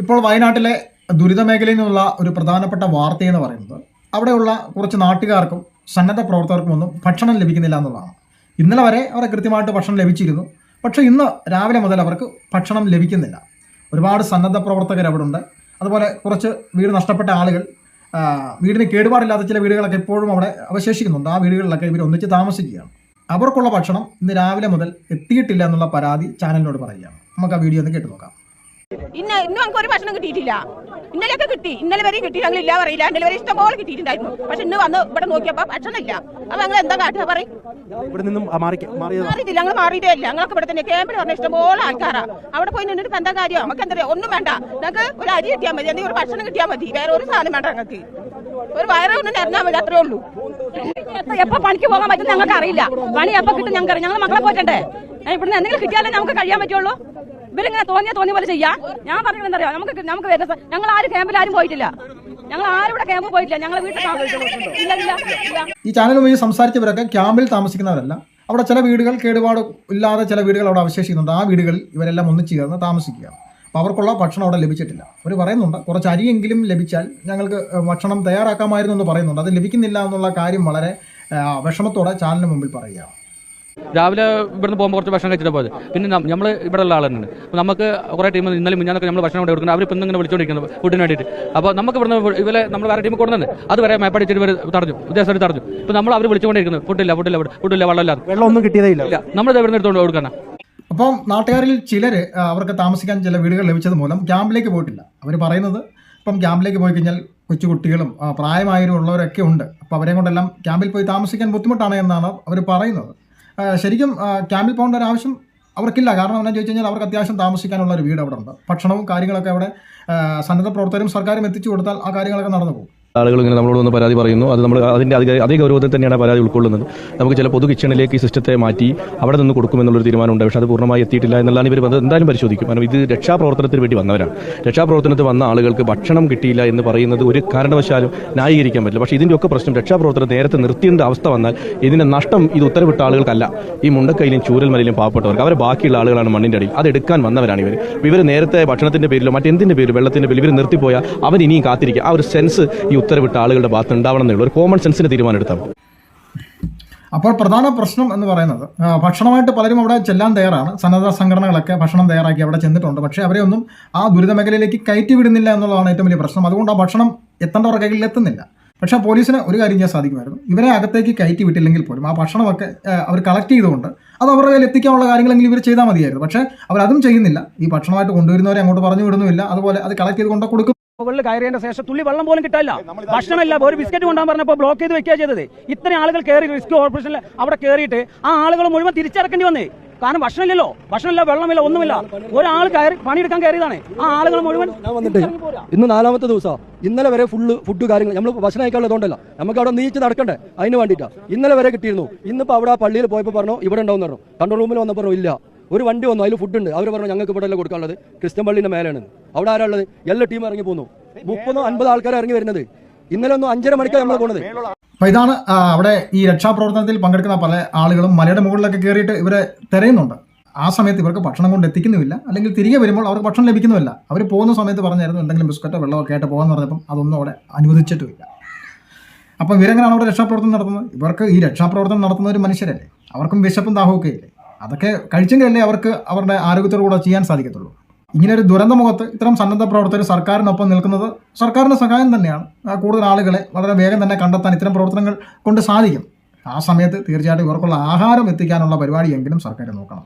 ഇപ്പോൾ വയനാട്ടിലെ ദുരിത മേഖലയിൽ നിന്നുള്ള ഒരു പ്രധാനപ്പെട്ട വാർത്തയെന്ന് പറയുന്നത് അവിടെയുള്ള കുറച്ച് നാട്ടുകാർക്കും സന്നദ്ധ പ്രവർത്തകർക്കും ഒന്നും ഭക്ഷണം ലഭിക്കുന്നില്ല എന്നുള്ളതാണ്. ഇന്നലെ വരെ അവരെ കൃത്യമായിട്ട് ഭക്ഷണം ലഭിച്ചിരുന്നു. പക്ഷേ ഇന്ന് രാവിലെ മുതൽ അവർക്ക് ഭക്ഷണം ലഭിക്കുന്നില്ല. ഒരുപാട് സന്നദ്ധ പ്രവർത്തകർ അവിടെ ഉണ്ട്. അതുപോലെ കുറച്ച് വീട് നഷ്ടപ്പെട്ട ആളുകൾ വീടിന് കേടുപാടില്ലാത്ത ചില വീടുകളൊക്കെ ഇപ്പോഴും അവിടെ അവശേഷിക്കുന്നുണ്ട്. ആ വീടുകളിലൊക്കെ ഇവർ ഒന്നിച്ച് താമസിക്കുകയാണ്. അവർക്കുള്ള ഭക്ഷണം ഇന്ന് രാവിലെ മുതൽ എത്തിയിട്ടില്ല എന്നുള്ള പരാതി ചാനലിനോട് പറയുകയാണ്. നമുക്ക് ആ വീഡിയോ ഒന്ന് കേട്ടു നോക്കാം ഇന്ന ഇന്നും നമുക്ക് ഒരു ഭക്ഷണം കിട്ടിയിട്ടില്ല. ഇന്നലെയൊക്കെ കിട്ടി. ഇന്നലെ വരെയും കിട്ടി. ഞങ്ങൾ ഇല്ല പറയില്ല. ഇന്നലെ വരെ ഇഷ്ടംപോലെ കിട്ടിയിട്ടുണ്ടായിരുന്നു. പക്ഷെ ഇന്ന് വന്ന് ഇവിടെ നോക്കിയപ്പോ ഭക്ഷണം ഇല്ല അപ്പൊ ഞങ്ങൾ എന്താ കാട്ടുക പറയും. ഇവിടെ നിന്നും മാറിയിട്ടില്ല. ഞങ്ങൾ മാറിയിട്ടേ ഇല്ല. ഞങ്ങൾക്ക് ഇവിടെ തന്നെ ക്യാമ്പിൽ പറഞ്ഞ ഇഷ്ടംപോലെ ആൾക്കാരാ. അവിടെ പോയി നിന്നിട്ട് ഇപ്പൊ എന്താ കാര്യം? നമുക്ക് എന്താ പറയാ? ഒന്നും വേണ്ട. ഞങ്ങൾക്ക് ഒരു അരി കിട്ടിയാൽ മതി. എന്തെങ്കിലും ഒരു ഭക്ഷണം കിട്ടിയാൽ മതി. വേറെ ഒരു സാധനം വേണ്ട ഞങ്ങൾക്ക്. ഒരു വയറ് കൊണ്ട് നിറഞ്ഞാൽ മതി. അത്രേ ഉള്ളൂ. എപ്പ- പണിക്ക് പോകാൻ പറ്റും ഞങ്ങൾക്ക് അറിയില്ല പണി എപ്പോ കിട്ടും ഞങ്ങൾക്ക് അറിയാം ഞങ്ങൾ മക്കളെ പോയിട്ടേ ഇവിടുന്ന് എന്തെങ്കിലും കിട്ടിയാലേ നമുക്ക് കഴിയാൻ പറ്റുള്ളൂ? ഇവരിങ്ങനെ തോന്നിയ തോന്നിയ പോലെ ചെയ്യാം. ഞാൻ പറഞ്ഞത് എന്താ നമുക്ക് നമുക്ക് വരുന്ന ഞങ്ങൾ ആരും ക്യാമ്പിൽ ആരും പോയിട്ടില്ല. ഞങ്ങൾ ആരും ഇവിടെ ക്യാമ്പ് പോയിട്ടില്ല. ഞങ്ങൾ വീട്ടിൽ ഈ ചാനൽ വഴി സംസാരിച്ചവരൊക്കെ ക്യാമ്പിൽ താമസിക്കുന്നവരല്ല. അവിടെ ചില വീടുകൾ കേടുപാട് ഇല്ലാതെ ചില വീടുകൾ അവിടെ അവശേഷിക്കുന്നുണ്ട്. ആ വീടുകളിൽ ഇവരെല്ലാം ഒന്നിച്ച് ചേർന്ന് താമസിക്കുക അപ്പോൾ അവർക്കുള്ള ഭക്ഷണം അവിടെ ലഭിച്ചിട്ടില്ല. അവർ പറയുന്നുണ്ട് കുറച്ച് അരിയെങ്കിലും ലഭിച്ചാൽ ഞങ്ങൾക്ക് ഭക്ഷണം തയ്യാറാക്കാമായിരുന്നു എന്ന് പറയുന്നുണ്ട്. അത് ലഭിക്കുന്നില്ല എന്നുള്ള കാര്യം വളരെ വിഷമത്തോടെ ചാനലിന് മുമ്പിൽ പറയുകയാണ്. രാവിലെ ഇവിടുന്ന് പോകുമ്പോൾ കുറച്ച് ഭക്ഷണം കഴിച്ചിട്ട് പോയത്. പിന്നെ നമ്മൾ ഇവിടെ ഉള്ള ആൾ തന്നെയാണ്. അപ്പോൾ നമുക്ക് കുറേ ടീം ഇന്നലെ മുന്നാന്നൊക്കെ നമ്മൾ ഭക്ഷണം കൊണ്ട് കൊടുക്കുന്നത് അവർ ഇപ്പം ഇങ്ങനെ വിളിച്ചുകൊണ്ടിരിക്കുന്നത് ഫുഡിന് വേണ്ടിയിട്ട്. അപ്പോൾ നമുക്ക് ഇവിടുന്ന് ഇവരെ നമ്മൾ വേറെ ടീം കൊടുക്കുന്നുണ്ട് അതുവരെ മേപ്പടിച്ചിട്ട് ഇവർ തടഞ്ഞു ഉദ്ദേശം തടഞ്ഞു. ഇപ്പോൾ നമ്മൾ അവർ വിളിച്ചുകൊണ്ടിരിക്കുന്നത് ഫുഡില്ല ഫുഡില്ല ഫുഡില്ല വെള്ളമില്ല വെള്ളം ഒന്നും കിട്ടിയതേ ഇല്ല നമ്മൾ ഇവിടുന്ന് എടുത്തുകൊണ്ട് കൊടുക്കണം അപ്പം നാട്ടുകാരിൽ ചിലർ അവർക്ക് താമസിക്കാൻ ചില വീടുകൾ ലഭിച്ചത് മൂലം ക്യാമ്പിലേക്ക് പോയിട്ടില്ല. അവർ പറയുന്നത് ഇപ്പം ക്യാമ്പിലേക്ക് പോയി കഴിഞ്ഞാൽ കൊച്ചുകുട്ടികളും പ്രായമായവരും ഉള്ളവരൊക്കെ ഉണ്ട്. അപ്പോൾ അവരെ കൊണ്ടെല്ലാം ക്യാമ്പിൽ പോയി താമസിക്കാൻ ബുദ്ധിമുട്ടാണ് എന്നാണ് അവർ പറയുന്നത്. ശരിക്കും ക്യാമ്പിൽ പോകേണ്ട ഒരു ആവശ്യം അവർക്കില്ല. കാരണം എന്നാ ചോദിച്ചു കഴിഞ്ഞാൽ അവർക്ക് അത്യാവശ്യം താമസിക്കാനുള്ള ഒരു വീട് അവിടെ ഉണ്ട്. ഭക്ഷണവും കാര്യങ്ങളൊക്കെ അവിടെ സന്നദ്ധ പ്രവർത്തകരും സർക്കാരും എത്തിച്ചു കൊടുത്താൽ ആ കാര്യങ്ങളൊക്കെ നടന്നു പോകും ആളുകൾ ഇങ്ങനെ നമ്മളോട് വന്ന് പരാതി പറയുന്നു. അത് നമ്മൾ അതിന്റെ അധിക അതേ ഗൗരവത്തിൽ തന്നെയാണ് പരാതി ഉൾക്കൊള്ളുന്നത്. നമുക്ക് ചില പൊതു കിച്ചണിലേക്ക് ഈ സിസ്റ്റത്തെ മാറ്റി അവിടെ നിന്ന് കൊടുക്കുമെന്നുള്ളൊരു തീരുമാനമുണ്ട്. പക്ഷേ അത് പൂർണമായി എത്തിയിട്ടില്ല എന്നുള്ളതാണ് ഇവർ എന്തായാലും പരിശോധിക്കും. കാരണം ഇത് രക്ഷാപ്രവർത്തനത്തിന് വേണ്ടി വന്നവരാണ്. രക്ഷാപ്രവർത്തനത്തിൽ വന്ന ആളുകൾക്ക് ഭക്ഷണം കിട്ടിയില്ല എന്ന് പറയുന്നത് ഒരു കാരണവശാലും ന്യായീകരിക്കാൻ പറ്റില്ല. പക്ഷേ ഇതിന്റെയൊക്കെ പ്രശ്നം രക്ഷാപ്രവർത്തനം നേരത്തെ നിർത്തിയേണ്ട അവസ്ഥ വന്നാൽ ഇതിന്റെ നഷ്ടം ഇത് ഉത്തരവിട്ട ആളുകൾക്കല്ല. ഈ മുണ്ടക്കൈയിലും ചൂരൽമലയിലും പാവപ്പെട്ടവർക്ക്. അവരെ ബാക്കിയുള്ള ആളുകളാണ് മണ്ണിന്റെ അടിയിൽ. അത് എടുക്കാൻ വന്നവരാണ് ഇവർ ഇവർ നേരത്തെ ഭക്ഷണത്തിന്റെ പേരിലോ മറ്റെന്തിന്റെ പേരിലോ വെള്ളത്തിന്റെ പേരിൽ ഇവർ നിർത്തിപ്പോയാൽ അവൻ ഇനിയും കാത്തിരിക്കുക ആ ഒരു സെൻസ് ഈ ഉത്തരവിട്ട ആളുകളുടെ ഭാഗത്ത് ഉണ്ടാവണം എന്നുള്ള ഒരു കോമൺ സെൻസിന് തീരുമാനം എടുത്താൽ മതി. അപ്പോൾ പ്രധാന പ്രശ്നം എന്ന് പറയുന്നത് ഭക്ഷണമായിട്ട് പലരും അവിടെ ചെല്ലാൻ തയ്യാറാണ്. സന്നദ്ധ സംഘടനകളൊക്കെ ഭക്ഷണം തയ്യാറാക്കി അവിടെ ചെന്നിട്ടുണ്ട്. പക്ഷേ അവരെ ഒന്നും ആ ദുരിത മേഖലയിലേക്ക് കയറ്റി വിടുന്നില്ല എന്നുള്ളതാണ് ഏറ്റവും വലിയ പ്രശ്നം. അതുകൊണ്ട് ആ ഭക്ഷണം എത്തേണ്ടവരുടെ കയ്യിൽ എത്തുന്നില്ല. പക്ഷേ പോലീസിന് ഒരു കാര്യം ചെയ്യാൻ സാധിക്കുമായിരുന്നു. ഇവരെ അകത്തേക്ക് കയറ്റി വിട്ടില്ലെങ്കിൽ പോലും ആ ഭക്ഷണമൊക്കെ അവർ കളക്ട് ചെയ്തുകൊണ്ട് അത് അവരുടെ കയ്യിൽ എത്തിക്കാനുള്ള കാര്യങ്ങളെങ്കിലും ഇവർ ചെയ്താൽ മതിയായിരുന്നു. പക്ഷേ അവരതും ചെയ്യുന്നില്ല. ഈ ഭക്ഷണമായിട്ട് കൊണ്ടുവരുന്നവരെ അങ്ങോട്ട് പറഞ്ഞു വിടുന്നുമില്ല. അതുപോലെ അത് കളക്ട് ചെയ്ത് കൊണ്ട് കൊടുക്കും. മുകളിൽ കയറിയതിന്റെ ശേഷം തുള്ളി വെള്ളം പോലും കിട്ടില്ല ഭക്ഷണമില്ല. ഒരു ബിസ്ക്കറ്റ് കൊണ്ടാൻ പറഞ്ഞപ്പോൾ ബ്ലോക്ക് ചെയ്ത് വെക്കുക ചെയ്തത്. ഇത്രയും ആളുകൾ കയറി റിസ്ക് കോർപ്പറേഷനിൽ അവിടെ കയറിയിട്ട് ആ ആളുകൾ മുഴുവൻ തിരിച്ചിറക്കേണ്ടി വന്നേ. കാരണം ഭക്ഷണമില്ലല്ലോ. ഭക്ഷണമില്ല വെള്ളമില്ല ഒന്നുമില്ല. ഒരാൾ കയറി പണിയെടുക്കാൻ കയറിയതാണ്. ആ ആളുകൾ മുഴുവൻ ഞാൻ വന്നിട്ട് ഇന്ന് നാലാമത്തെ ദിവസം. ഇന്നലെ വരെ ഫുള്ള് ഫുഡ് കാര്യങ്ങൾ. നമ്മൾ ഭക്ഷണം കഴിക്കാനുള്ളതുകൊണ്ടല്ല നമുക്ക് അവിടെ നീച്ച് നടക്കണ്ടേ? അതിന് വേണ്ടിയിട്ടാണ് ഇന്നലെ വരെ കിട്ടിയിരുന്നു. ഇന്നിപ്പോൾ അവിടെ ആ പള്ളിയിൽ പോയപ്പോൾ പറഞ്ഞു ഇവിടെ ഉണ്ടാവും പറഞ്ഞു. കൺട്രോൾ റൂമിൽ വന്നപ്പോൾ ഇല്ല. ഒരു വണ്ടി വന്നു അതിൽ ഫുഡ് ഉണ്ട്. അവർ പറഞ്ഞു ഞങ്ങൾക്ക് ഇവിടെ അല്ല കൊടുക്കാനുള്ളത്. ക്രിസ്ത്യൻ പള്ളിന്റെ മേലെയാണ്. അവിടെ ആരാളുള്ളത് എല്ലാ ടീം ഇറങ്ങി പോന്നു. മുപ്പതോ അൻപത് ആൾക്കാർ ഇറങ്ങി വരുന്നത്. ഇന്നലെ ഒന്നും അഞ്ചര മണിക്കാണ് നമ്മൾ പോണത്. അപ്പൊ ഇതാണ് അവിടെ ഈ രക്ഷാപ്രവർത്തനത്തിൽ പങ്കെടുക്കുന്ന പല ആളുകളും മലയുടെ മുകളിലൊക്കെ കയറിയിട്ട് ഇവരെ തിരയുന്നുണ്ട്. ആ സമയത്ത് ഇവർക്ക് ഭക്ഷണം കൊണ്ട് എത്തിക്കുന്നുമില്ല. അല്ലെങ്കിൽ തിരികെ വരുമ്പോൾ അവർക്ക് ഭക്ഷണം ലഭിക്കുന്നുമില്ല. അവർ പോകുന്ന സമയത്ത് പറഞ്ഞായിരുന്നു എന്തെങ്കിലും ബിസ്ക്കറ്റോ വെള്ളമോ ഒക്കെ ആയിട്ട് പോകാന്ന് പറഞ്ഞപ്പം അതൊന്നും അവിടെ അനുവദിച്ചിട്ടുമില്ല. അപ്പം ഇവരെങ്ങനെയാണ് അവിടെ രക്ഷാപ്രവർത്തനം നടത്തുന്നത്? ഇവർക്ക് ഈ രക്ഷാപ്രവർത്തനം നടത്തുന്ന ഒരു മനുഷ്യരല്ലേ? അവർക്കും വിശപ്പും ദാഹമൊക്കെ ഇല്ലേ? അതൊക്കെ കഴിച്ചെങ്കിലല്ലേ അവർക്ക് അവരുടെ ആരോഗ്യത്തോടു കൂടെ ചെയ്യാൻ സാധിക്കത്തുള്ളൂ. ഇങ്ങനെ ഒരു ഇത്തരം സന്നദ്ധ പ്രവർത്തകർ സർക്കാരിനൊപ്പം നിൽക്കുന്നത് സർക്കാരിന്റെ സഹായം തന്നെയാണ്. കൂടുതൽ ആളുകളെ വളരെ വേഗം തന്നെ കണ്ടെത്താൻ ഇത്തരം പ്രവർത്തനങ്ങൾ കൊണ്ട് സാധിക്കും. ആ സമയത്ത് തീർച്ചയായിട്ടും ഇവർക്കുള്ള ആഹാരം എത്തിക്കാനുള്ള പരിപാടിയെങ്കിലും സർക്കാർ നോക്കണം.